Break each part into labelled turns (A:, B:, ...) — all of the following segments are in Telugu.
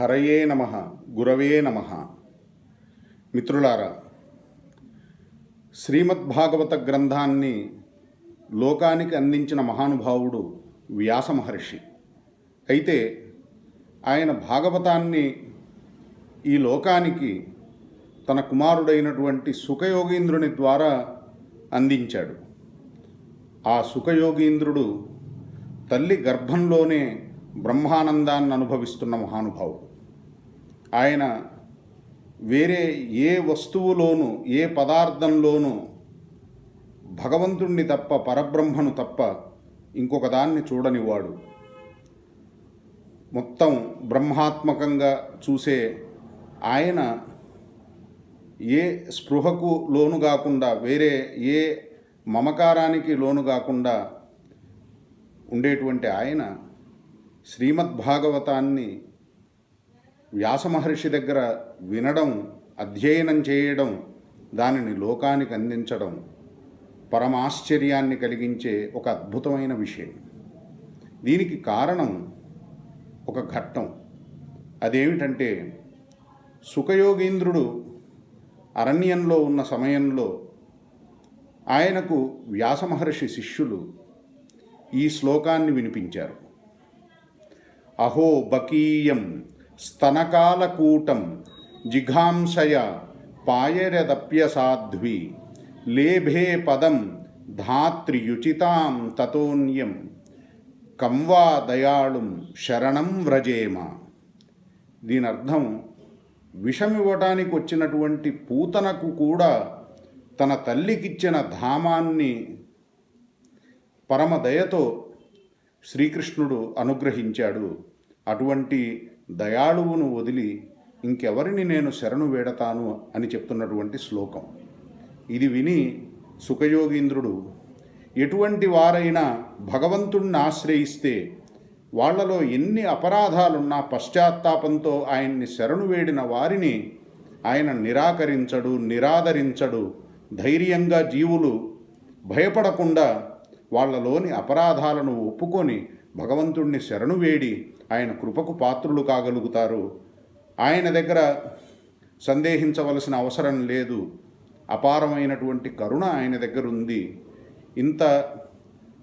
A: హరయే నమ గురవే నమ. మిత్రులారా శ్రీమద్భాగవత గ్రంథాన్ని లోకానికి అందించిన మహానుభావుడు వ్యాస మహర్షి. అయితే ఆయన భాగవతాన్ని ఈ లోకానికి తన కుమారుడైనటువంటి సుఖయోగీంద్రుని ద్వారా అందించాడు. ఆ సుఖయోగీంద్రుడు తల్లి గర్భంలోనే బ్రహ్మానందాన్ని అనుభవిస్తున్న మహానుభావుడు. ఆయన వేరే ఏ వస్తువులోనూ ఏ పదార్థంలోనూ భగవంతుణ్ణి తప్ప పరబ్రహ్మను తప్ప ఇంకొక దాన్ని చూడనివాడు. మొత్తం బ్రహ్మాత్మకంగా చూసే ఆయన ఏ స్పృహకు లోను కాకుండా వేరే ఏ మమకారానికి లోను కాకుండా ఉండేటువంటి ఆయన శ్రీమద్భాగవతాన్ని వ్యాసమహర్షి దగ్గర వినడం అధ్యయనం చేయడం దానిని లోకానికి అందించడం పరమాశ్చర్యాన్ని కలిగించే ఒక అద్భుతమైన విషయం. దీనికి కారణం ఒక ఘట్టం. అదేమిటంటే సుఖయోగీంద్రుడు అరణ్యంలో ఉన్న సమయంలో ఆయనకు వ్యాసమహర్షి శిష్యులు ఈ శ్లోకాన్ని వినిపించారు. అహో బకీయం స్తనకాలకూటం జిఘాంసయ పాయరదప్యసాధ్వి లేభే పదం ధాత్రియుచితాం తతోన్యం కంవా దయాళుం శరణం వ్రజేమ. దీని అర్థం విషమివ్వటానికి వచ్చినటువంటి పూతనకు కూడా తన తల్లికిచ్చిన ధామాన్ని పరమదయతో శ్రీకృష్ణుడు అనుగ్రహించాడు. అటువంటి దయాళువును వదిలి ఇంకెవరిని నేను శరణు వేడతాను అని చెప్తున్నటువంటి శ్లోకం. ఇది విని సుఖయోగీంద్రుడు ఎటువంటి వారైనా భగవంతుణ్ణి ఆశ్రయిస్తే వాళ్ళలో ఎన్ని అపరాధాలున్నా పశ్చాత్తాపంతో ఆయన్ని శరణు వేడిన వారిని ఆయన నిరాకరించడు నిరాదరించడు. ధైర్యంగా జీవులు భయపడకుండా వాళ్ళలోని అపరాధాలను ఒప్పుకొని భగవంతుణ్ణి శరణు వేడి ఆయన కృపకు పాత్రులు కాగలుగుతారు. ఆయన దగ్గర సందేహించవలసిన అవసరం లేదు. అపారమైనటువంటి కరుణ ఆయన దగ్గర ఉంది ఇంత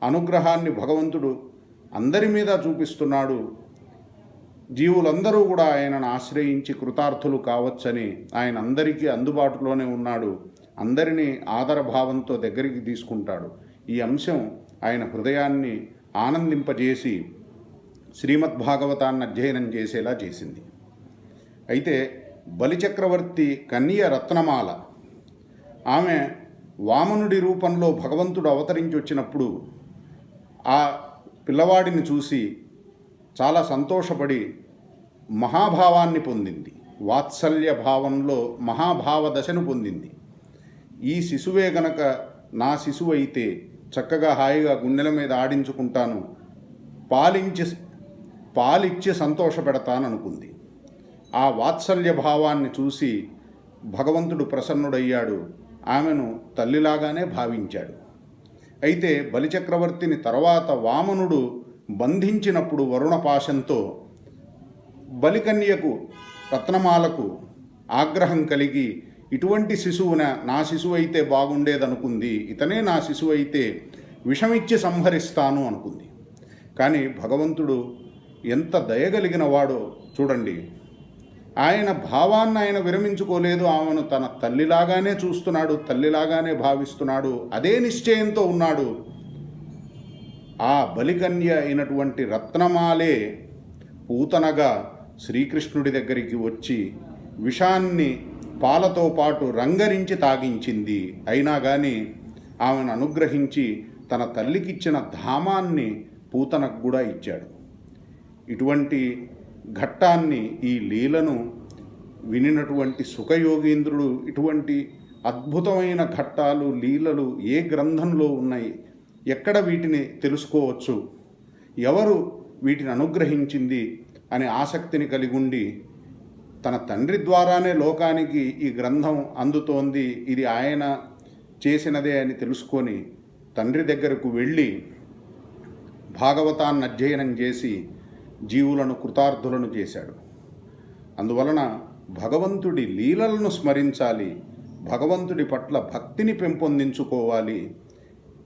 A: అనుగ్రహాన్ని భగవంతుడు అందరి మీద చూపిస్తున్నాడు. జీవులందరూ కూడా ఆయనను ఆశ్రయించి కృతార్థులు కావచ్చని ఆయన అందరికీ అందుబాటులోనే ఉన్నాడు. అందరినీ ఆదరభావంతో దగ్గరికి తీసుకుంటాడు. ఈ అంశం ఆయన హృదయాన్ని ఆనందింపజేసి శ్రీమద్భాగవతాన్ని అధ్యయనం చేసేలా చేసింది. అయితే బలిచక్రవర్తి కన్నీయ రత్నమాల ఆమె వామనుడి రూపంలో భగవంతుడు అవతరించి వచ్చినప్పుడు ఆ పిల్లవాడిని చూసి చాలా సంతోషపడి మహాభావాన్ని పొందింది. వాత్సల్య భావంలో మహాభావ దశను పొందింది. ఈ శిశువే గనక నా శిశువు అయితే చక్కగా హాయిగా గుండెల మీద ఆడించుకుంటాను. పాలించి పాలిచ్చి సంతోషపెడతాననుకుంది ఆ వాత్సల్య భావాన్ని చూసి భగవంతుడు ప్రసన్నుడయ్యాడు. ఆమెను తల్లిలాగానే భావించాడు. అయితే బలిచక్రవర్తిని తర్వాత వామనుడు బంధించినప్పుడు వరుణపాశంతో బలికన్యకు రత్నమాలకు ఆగ్రహం కలిగి ఇటువంటి శిశువున నా శిశువు అయితే బాగుండేదనుకుంది ఇతనే నా శిశువు అయితే విషమిచ్చి సంహరిస్తాను అనుకుంది. కానీ భగవంతుడు ఎంత దయగలిగిన వాడో చూడండి. ఆయన భావాన్ని ఆయన విరమించుకోలేదు ఆమెను తన తల్లిలాగానే చూస్తున్నాడు తల్లిలాగానే భావిస్తున్నాడు అదే నిశ్చయంతో ఉన్నాడు. ఆ బలికన్య అయినటువంటి రత్నమాలే పూతనగా శ్రీకృష్ణుడి దగ్గరికి వచ్చి విషాన్ని పాలతో పాటు రంగరించి తాగించింది. అయినా కానీ ఆమెను అనుగ్రహించి తన తల్లికిచ్చిన ధామాన్ని పూతనకు కూడా ఇచ్చాడు. ఇటువంటి ఘట్టాన్ని ఈ లీలను వినినటువంటి సుఖయోగేంద్రుడు ఇటువంటి అద్భుతమైన ఘట్టాలు లీలలు ఏ గ్రంథంలో ఉన్నాయి? ఎక్కడ వీటిని తెలుసుకోవచ్చు? ఎవరు వీటిని అనుగ్రహించింది? అనే ఆసక్తిని కలిగి ఉండి తన తండ్రి ద్వారానే లోకానికి ఈ గ్రంథం అందుతోంది ఇది ఆయన చేసినదే అని తెలుసుకొని తండ్రి దగ్గరకు వెళ్ళి భాగవతాన్ని అధ్యయనం చేసి జీవులను కృతార్థులను చేశాడు. అందువలన భగవంతుడి లీలలను స్మరించాలి భగవంతుడి పట్ల భక్తిని పెంపొందించుకోవాలి.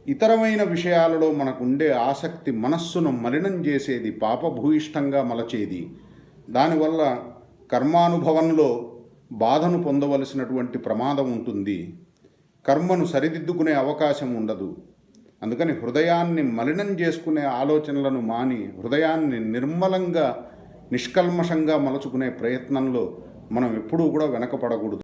A: ఇతరమైన విషయాలలో మనకుండే ఆసక్తి మనస్సును మలినం చేసేది పాపభూయిష్టంగా మలచేది. దానివల్ల కర్మానుభవంలో బాధను పొందవలసినటువంటి ప్రమాదం ఉంటుంది. కర్మను సరిదిద్దుకునే అవకాశం ఉండదు. అందుకని హృదయాన్ని మలినం చేసుకునే ఆలోచనలను మాని హృదయాన్ని నిర్మలంగా నిష్కల్మషంగా మలుచుకునే ప్రయత్నంలో మనం ఎప్పుడూ కూడా వెనకపడకూడదు.